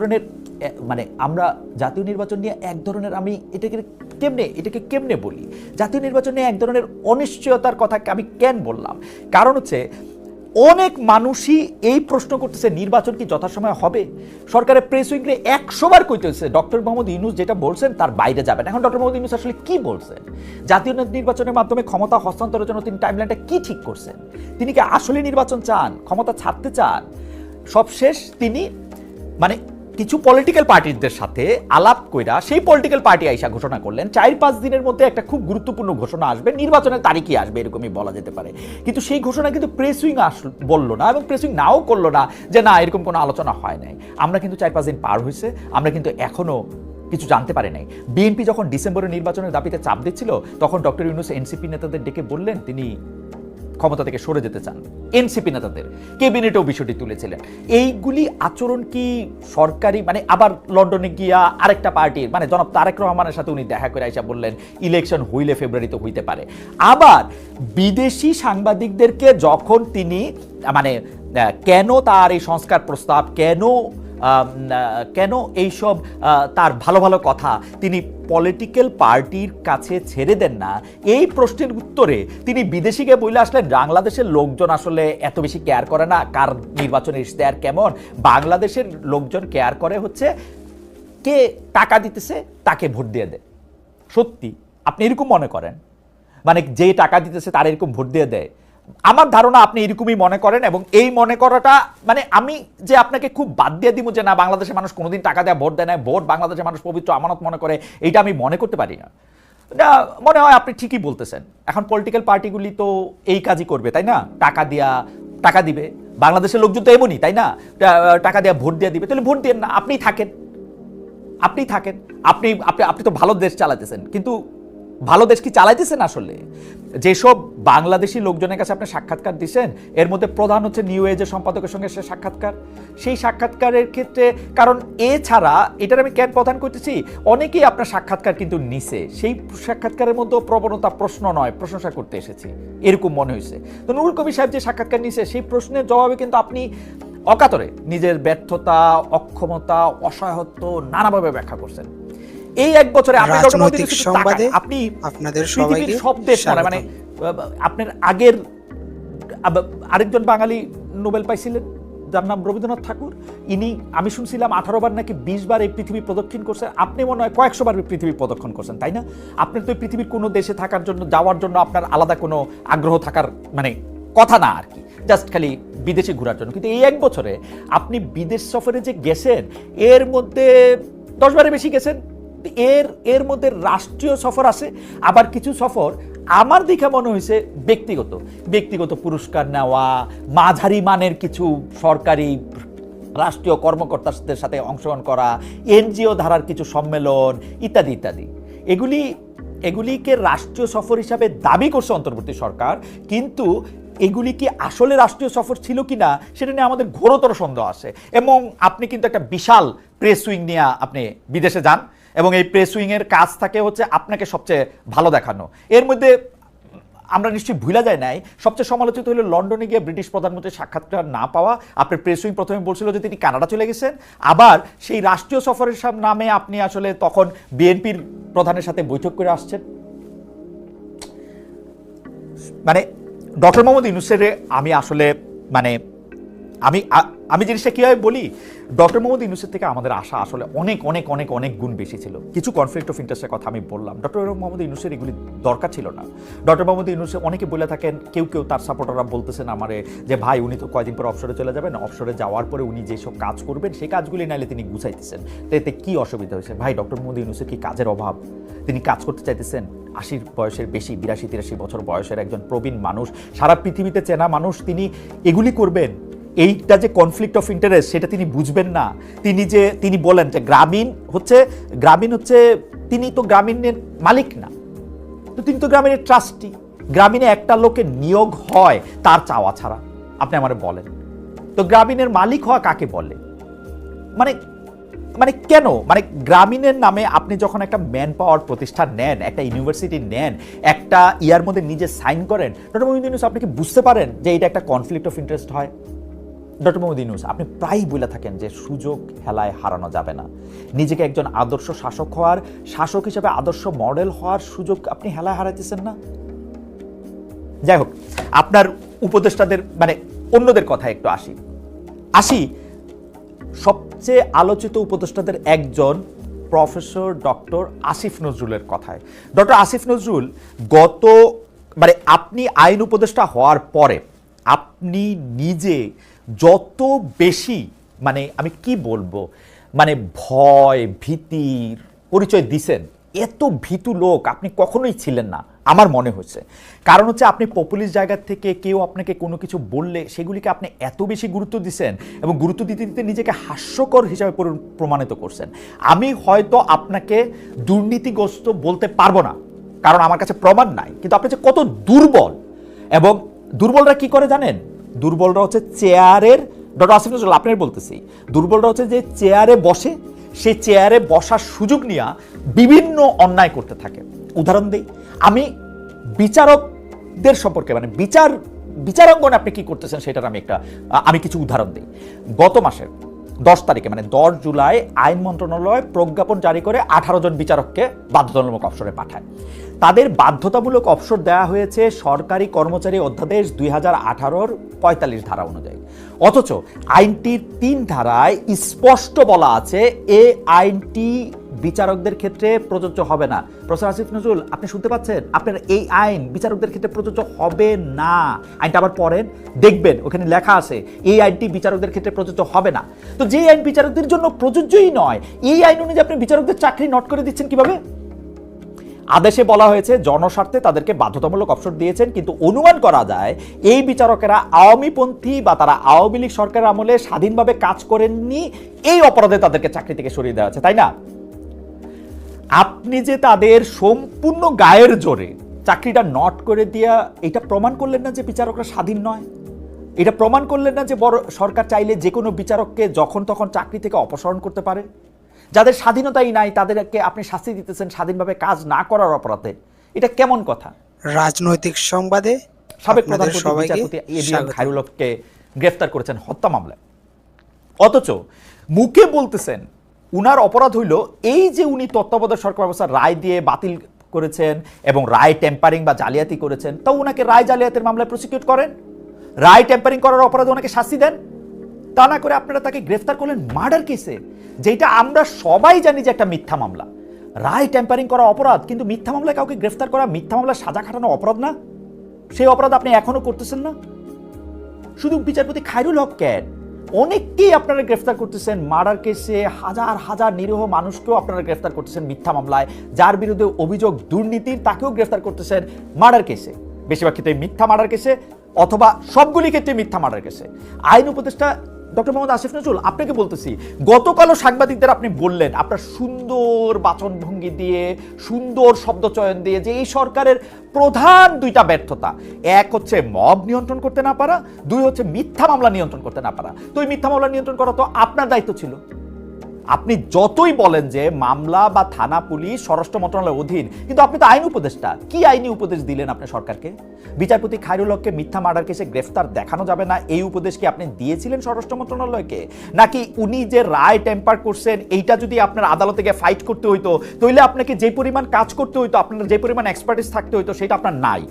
ধরনের মানে আমরা জাতীয় নির্বাচন নিয়ে এক ধরনের আমি এটাকে কেমনে এটাকে কেমনে বলি? জাতীয় নির্বাচন নিয়ে এক ধরনের অনিশ্চয়তার কথা আমি কেন বললাম? কারণ হচ্ছে, অনেক মানুষই এই প্রশ্ন করতেছে, নির্বাচন কি যথাসময়ে হবে? সরকারের প্রেস উইংরে একশো বার কইতেছে ডক্টর মোহাম্মদ ইউনুস যেটা বলছেন তার বাইরে যাবেন এখন ডক্টর মোহাম্মদ ইউনুস আসলে কি বলছেন? জাতীয় নির্বাচনের মাধ্যমে ক্ষমতা হস্তান্তরের জন্য তিনি টাইমলাইনটা কি ঠিক করছেন? তিনি কি আসলে নির্বাচন চান? ক্ষমতা ছাড়তে চান? সবশেষ তিনি মানে কিছু পলিটিক্যাল পার্টিদের সাথে আলাপ কইরা সেই পলিটিক্যাল পার্টি আইসা ঘোষণা করলেন। চার পাঁচ দিনের মধ্যে একটা খুব গুরুত্বপূর্ণ ঘোষণা আসবে, নির্বাচনের তারিখই আসবে, এরকমই বলা যেতে পারে। কিন্তু সেই ঘোষণা কিন্তু প্রেস উইং আস, বলল না এবং প্রেস উইং নাও করল না যে না, এরকম কোনো আলোচনা হয় নাই। আমরা কিন্তু চার পাঁচ দিন পার হয়েছে আমরা কিন্তু এখনও কিছু জানতে পারে নাই। বিএনপি যখন ডিসেম্বরের নির্বাচনের দাবিতে চাপ দিচ্ছিল, তখন ডক্টর ইউনুস এনসিপি নেতাদের ডেকে বললেন, তিনি ক্ষমতা থেকে সরে যেতে চান। এনসিপি নেতাদের, ক্যাবিনেটেও বিষয়টি তুলেছিলেন। এইগুলি আচরণ কি সরকারি? মানে আবার লন্ডনে গিয়া আরেকটা পার্টির মানে জনাব তারেক রহমানের সাথে উনি দেখা করে আইসা বললেন, ইলেকশন হইলে ফেব্রুয়ারিতে হইতে পারে। আবার বিদেশি সাংবাদিকদেরকে যখন তিনি মানে কেন তার এই সংস্কার প্রস্তাব, কেন কেন এইসব তার ভালো ভালো কথা তিনি পলিটিক্যাল পার্টির কাছে ছেড়ে দেন না? এই প্রশ্নের উত্তরে তিনি বিদেশিকে বলে আসলেন, বাংলাদেশের লোকজন আসলে এত বেশি কেয়ার করে না। কার নির্বাচনের ইশতেহার কেমন? বাংলাদেশের লোকজন কেয়ার করে হচ্ছে কে টাকা দিতেছে, তাকে ভোট দিয়ে দেয়। সত্যি, আপনি এরকম মনে করেন? মানে যে টাকা দিতেছে, তার এরকম ভোট দিয়ে দেয়। আমার ধারণা আপনি এরকমই মনে করেন এবং এই মনে করাটা মানে আমি যে আপনাকে খুব বাদ দিয়ে দিব যে না, বাংলাদেশের মানুষ কোনোদিন টাকা দেয়, ভোট দেয় না ভোট বাংলাদেশের মানুষ পবিত্র আমানত মনে করে, এইটা আমি মনে করতে পারি না। না, মনে হয় আপনি ঠিকই বলতেছেন। এখন পলিটিক্যাল পার্টিগুলি তো এই কাজই করবে, তাই না? টাকা দিয়া, টাকা দিবে। বাংলাদেশের লোকজন তো এমনই, তাই না? টাকা দেওয়া ভোট দিয়ে দিবে। তাহলে ভোট দিয়ে না, আপনিই থাকেন। আপনি থাকেন। আপনি আপনি আপনি তো ভালো দেশ চালাতেছেন। কিন্তু ভালো দেশ কি চালাইতেছেন আসলে? যেসব বাংলাদেশি লোকজনের কাছে আপনি সাক্ষাৎকার দিচ্ছেন এর মধ্যে প্রধান হচ্ছে নিউ এজের সম্পাদকের সঙ্গে সে সাক্ষাৎকার। সেই সাক্ষাৎকারের ক্ষেত্রে, কারণ এছাড়া এটার আমি কেন প্রধান করতেছি, অনেকেই আপনার সাক্ষাৎকার কিন্তু নিছে। সেই সাক্ষাৎকারের মধ্যে প্রবণতা প্রশ্ন নয়, প্রশংসা করতে এসেছি। এরকম মনে হয়েছে। তো নুরুল কবি সাহেব যে সাক্ষাৎকার নিছে, সেই প্রশ্নের জবাবে কিন্তু আপনি অকাতরে নিজের ব্যর্থতা, অক্ষমতা, অসহায়ত্ব নানাভাবে ব্যাখ্যা করছেন। এই এক বছরে আপনি রাজনৈতিক সংবাদে আপনি আপনাদের সবাইকে সব দেশ মানে মানে আপনার আগের আরেকজন বাঙালি নোবেল পাইছিলেন যার নাম রবীন্দ্রনাথ ঠাকুর। ইনি আমি শুনছিলাম আঠারো বার নাকি বিশ বার এই পৃথিবী প্রদক্ষিণ করছেন। আপনি মনে হয় কয়েকশো বার পৃথিবী প্রদক্ষিণ করছেন তাই না? আপনার তো পৃথিবীর কোনো দেশে থাকার জন্য যাওয়ার জন্য আপনার আলাদা কোনো আগ্রহ থাকার মানে কথা না আর কি। জাস্ট খালি বিদেশে ঘোরার জন্য। কিন্তু এই এক বছরে আপনি বিদেশ সফরে যে গেছেন এর মধ্যে দশ বারে বেশি গেছেন? এর এর মধ্যে রাষ্ট্রীয় সফর আছে, আবার কিছু সফর আমার দেখে মনে হয়েছে ব্যক্তিগত। ব্যক্তিগত পুরস্কার নেওয়া, মাঝারি মানের কিছু সরকারি রাষ্ট্রীয় কর্মকর্তাদের সাথে অংশগ্রহণ করা, এনজিও ধারার কিছু সম্মেলন, ইত্যাদি ইত্যাদি। এগুলি, এগুলিকে রাষ্ট্রীয় সফর হিসাবে দাবি করছে অন্তর্বর্তী সরকার, কিন্তু এগুলি কি আসলে রাষ্ট্রীয় সফর ছিল কিনা, সেটা নিয়ে আমাদের ঘোরতর সন্দেহ আছে। এবং আপনি কিন্তু একটা বিশাল প্রেস উইং নিয়ে আপনি বিদেশে যান এবং এই প্রেস উইংয়ের কাজ থাকে হচ্ছে আপনাকে সবচেয়ে ভালো দেখানো। এর মধ্যে আমরা নিশ্চয়ই ভুলা যায় নাই, সবচেয়ে সমালোচিত হলো লন্ডনে গিয়ে ব্রিটিশ প্রধানমন্ত্রীর সাক্ষাৎকার না পাওয়া। আপনার প্রেস উইং প্রথমে বলছিল যে তিনি কানাডা চলে গেছেন। আবার সেই রাষ্ট্রীয় সফরের নামে আপনি আসলে তখন বিএনপির প্রধানের সাথে বৈঠক করে আসছেন। মানে ডক্টর মোহাম্মদ ইউনুসের আমি আসলে মানে আমি আমি জিনিসটা কীভাবে বলি? ডক্টর মোহাম্মদ ইউনুসের থেকে আমাদের আশা আসলে অনেক অনেক অনেক অনেক গুণ বেশি ছিল। কিছু কনফ্লিক্ট অফ ইন্টারেস্টের কথা আমি বললাম। ডক্টর মোহাম্মদ ইউনুসের এগুলি দরকার ছিল না। ডক্টর মোহাম্মদ ইউনুসে অনেকে বলে থাকেন, কেউ কেউ তার সাপোর্টাররা বলতেছেন আমারে যে, ভাই, উনি তো কয়দিন পর অবসরে চলে যাবেন। অবসরে যাওয়ার পরে উনি যেসব কাজ করবেন, সেই কাজগুলি নাইলে তিনি গুছাইতেছেন। তো এতে কী অসুবিধা হয়েছে? ভাই, ডক্টর মোহাম্মদ ইউনুসের কি কাজের অভাব? তিনি কাজ করতে চাইতেছেন। আশির বয়সের বেশি, বিরাশি, তিরাশি বছর বয়সের একজন প্রবীণ মানুষ, সারা পৃথিবীতে চেনা মানুষ, তিনি এগুলি করবেন। এইটা যে কনফ্লিক্ট অফ ইন্টারেস্ট সেটা তিনি বুঝবেন না। তিনি যে, তিনি বলেন যে গ্রামীণ হচ্ছে গ্রামীণ হচ্ছে, তিনি তো গ্রামীণের মালিক না। তো তিনি তো গ্রামীণের ট্রাস্টি গ্রামীণে একটা লোকের নিয়োগ হয়, তার চাওয়া ছাড়া। আপনি আমারে বলেন। তো গ্রামীণের মালিক হওয়া কাকে বলে? মানে মানে কেন? মানে গ্রামীণের নামে আপনি যখন একটা ম্যান পাওয়ার প্রতিষ্ঠান নেন, একটা ইউনিভার্সিটি নেন, একটা ইয়ার মধ্যে নিজে সাইন করেন ডক্টর আপনি কি বুঝতে পারেন যে এটা একটা কনফ্লিক্ট অফ ইন্টারেস্ট হয়? ডক্টর মোহাম্মদ ইউনুস আপনি প্রায়ই বলে থাকেন যে সুযোগ হেলায় হারানো যাবে না। নিজেকে একজন আদর্শ শাসক হওয়ার, শাসক হিসেবে আদর্শ মডেল হওয়ার সুযোগ আপনি হেলায় হারাইতেছেন না? যাই হোক, আপনার উপদেষ্টাদের মানে অন্যদের কথা একটু আসি। আসি, সবচেয়ে আলোচিত উপদেষ্টাদের একজন প্রফেসর ডক্টর আসিফ নজরুলের কথায়। ডক্টর আসিফ নজরুল, গত মানে আপনি আইন উপদেষ্টা হওয়ার পরে, আপনি নিজে যত বেশি মানে আমি কি বলব মানে ভয় ভীতির পরিচয় দিছেন, এত ভীতু লোক আপনি কখনোই ছিলেন না, আমার মনে হচ্ছে কারণ হচ্ছে আপনি পপুলিস্ট জায়গা থেকে কেউ আপনাকে কোনো কিছু বললে, সেগুলিকে আপনি এত বেশি গুরুত্ব দিচ্ছেন এবং গুরুত্ব দিতে দিতে নিজেকে হাস্যকর হিসাবে প্রমাণিত করছেন। আমি হয়তো আপনাকে দুর্নীতিগ্রস্ত বলতে পারব না, কারণ আমার কাছে প্রমাণ নাই, কিন্তু আপনি যে কত দুর্বল এবং দুর্বলরা কি করে জানেন? দুর্বলরা হচ্ছে চেয়ারের, ডক্টর আসিফ নজরুল, আপনার বলতেছি, দুর্বলরা হচ্ছে যে চেয়ারে বসে, সেই চেয়ারে বসার সুযোগ নিয়ে বিভিন্ন অন্যায় করতে থাকে। উদাহরণ দিই, আমি বিচারকদের সম্পর্কে মানে বিচার, বিচারাঙ্গনে আপনি কি করতেছেন সেটার আমি একটা আমি কিছু উদাহরণ দিই। গত মাসের দশ তারিখে মানে দশ জুলাই আইন মন্ত্রণালয় প্রজ্ঞাপন জারি করে আঠারো জন বিচারককে বাধ্যতামূলক অবসরে পাঠায়। তাদের বাধ্যতামূলক অবসর দেওয়া হয়েছে সরকারি কর্মচারী অধ্যাদেশ দুই হাজার আঠারোর পঁয়তাল্লিশ ধারা অনুযায়ী। অথচ আইনটির তিন ধারায় স্পষ্ট বলা আছে, এ আইনটি বিচারকদের ক্ষেত্রে প্রযোজ্য হবে না। প্রফেসর আসিফ নজরুল, আপনি শুনতে পাচ্ছেন? আপনার এই আইন বিচারকদের ক্ষেত্রে প্রযোজ্য হবে না। আইনটা আবার পড়েন, দেখবেন, ওখানে লেখা আছে, এই আইনটি বিচারকদের ক্ষেত্রে প্রযোজ্য হবে না। তো যে আইন বিচারকদের জন্য প্রযোজ্যই নয়, এই আইন অনুযায়ী আপনি বিচারকদের চাকরি নট করে দিচ্ছেন কীভাবে? আদেশে বলা হয়েছে, জনস্বার্থে তাদেরকে বাধ্যতামূলক অবসর দিয়েছেন, কিন্তু অনুমান করা যায়, এই বিচারকেরা আওয়ামীপন্থী বা তারা আওয়ামী লীগ সরকারের আমলে স্বাধীনভাবে কাজ করেননি, এই অপরাধে তাদেরকে চাকরি থেকে সরিয়ে দেওয়া হয়েছে, তাই না? আপনি যে তাদের সম্পূর্ণ গায়ের জোরে চাকরিটা নট করে দিয়া এটা প্রমাণ করলেন না যে বিচারকরা স্বাধীন নয়? এটা প্রমাণ করলেন না যে বড় সরকার চাইলে যে কোনো বিচারককে যখন তখন চাকরি থেকে অপসারণ করতে পারে? যাদের স্বাধীনতাই নাই তাদেরকে আপনি শাস্তি দিতেছেন স্বাধীনভাবে কাজ না করার অপরাধে। এটা কেমন কথা? রাজনৈতিক সংবাদে সাবেক প্রধানমন্ত্রী বিচারপতি এবিএম গ্রেফতার করেছেন হত্যা মামলায়। অথচ মুখে বলতেছেন উনার অপরাধ হইল এই যে উনি তত্ত্বাবধায়ক সরকার ব্যবস্থার রায় দিয়ে বাতিল করেছেন এবং রায় টেম্পারিং বা জালিয়াতি করেছেন, তা ওনাকে রায় জালিয়াতির মামলায় প্রসিকিউট করেন? রায় টেম্পারিং করার অপরাধে ওনাকে শাস্তি দেন? তা না করে আপনারা তাকে গ্রেফতার করলেন মার্ডার কেসে যেটা আমরা সবাই জানি যে একটা মিথ্যা মামলা। রায় টেম্পারিং করা অপরাধ, কিন্তু মিথ্যা মামলায় কাউকে গ্রেফতার করা, মিথ্যা মামলা সাজা খাটানো অপরাধ না? সেই অপরাধ আপনি এখনও করতেছেন না? শুধু বিচারপতি খায়রুল হক ক্যাট অনেককেই আপনারা গ্রেফতার করতেছেন মার্ডার কেসে, হাজার হাজার নিরীহ মানুষকেও আপনারা গ্রেফতার করতেছেন মিথ্যা মামলায়। যার বিরুদ্ধে অভিযোগ, দুর্নীতির তাকেও গ্রেফতার করতেছেন মার্ডার কেসে। বেশিরভাগ ক্ষেত্রে মিথ্যা মার্ডার কেসে অথবা সবগুলি ক্ষেত্রে মিথ্যা মার্ডার কেসে। আইন উপদেষ্টা ডক্টর মোহাম্মদ আসিফ নজরুল, আপনাকে বলতেছি, গতকালও সাংবাদিকদের আপনি বললেন, আপনার সুন্দর বাচনভঙ্গি দিয়ে, সুন্দর শব্দচয়ন দিয়ে যে এই সরকারের প্রধান দুইটা ব্যর্থতা, এক হচ্ছে মব নিয়ন্ত্রণ করতে না পারা, দুই হচ্ছে মিথ্যা মামলা নিয়ন্ত্রণ করতে না পারা। তো এই মিথ্যা মামলা নিয়ন্ত্রণ করা তো আপনার দায়িত্ব ছিল। আপনি যতই বলেন যে মামলা বা থানা, পুলিশ, স্বরাষ্ট্র মন্ত্রণালয়ের অধীন, কিন্তু আপনি তো আইন উপদেষ্টা। কি আইনি উপদেশ দিলেন আপনি সরকারকে? বিচারপতি খায়রুল হককে মিথ্যা মার্ডার কেসে গ্রেফতার দেখানো যাবে না, এই উপদেশ কি আপনি দিয়েছিলেন স্বরাষ্ট্র মন্ত্রণালয়কে? নাকি উনি যে রায় টেম্পার করছেন, এইটা যদি আপনার আদালতে গিয়ে ফাইট করতে হইতো তাহলে আপনাকে যে পরিমাণ কাজ করতে হইতো, আপনার যে পরিমাণ এক্সপার্টিস থাকতে হইতো, সেটা আপনার নাই।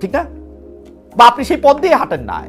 ঠিক না? বা আপনি সেই পদ দিয়ে হাঁটেন নাই।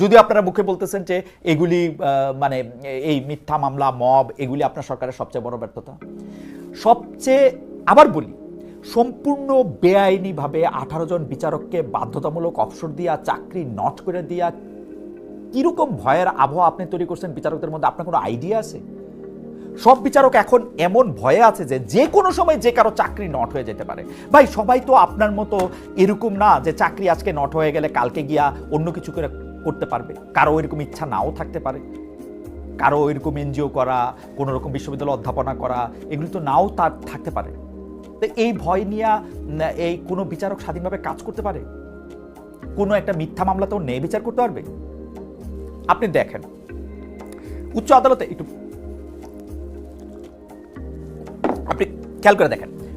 যদিও আপনারা মুখে বলতেছেন যে এগুলি মানে এই মিথ্যা মামলা, মব, এগুলি আপনার সরকারের সবচেয়ে বড় ব্যর্থতা। সবচেয়ে, আবার বলি, সম্পূর্ণ বেআইনিভাবে আঠারো জন বিচারককে বাধ্যতামূলক অবসর দিয়া, চাকরি নট করে দিয়া, কীরকম ভয়ের আবহাওয়া আপনি তৈরি করছেন বিচারকদের মধ্যে? আপনার কোনো আইডিয়া আছে? সব বিচারক এখন এমন ভয়ে আছে যে যে কোনো সময় যে কারও চাকরি নট হয়ে যেতে পারে। ভাই, সবাই তো আপনার মতো এরকম না যে চাকরি আজকে নট হয়ে গেলে কালকে গিয়া অন্য কিছু করে করতে পারবে। কারও এরকম ইচ্ছা নাও থাকতে পারে। কারও এরকম এনজিও করা, কোনো রকম বিশ্ববিদ্যালয়ে অধ্যাপনা করা, এগুলি তো নাও তার থাকতে পারে। তো এই ভয় নিয়ে এই কোনো বিচারক স্বাধীনভাবে কাজ করতে পারে? কোনো একটা মিথ্যা মামলাতেও ন্যায় বিচার করতে পারবে? আপনি দেখেন, উচ্চ আদালতে একটু আপনি খেয়াল করে দেখেন।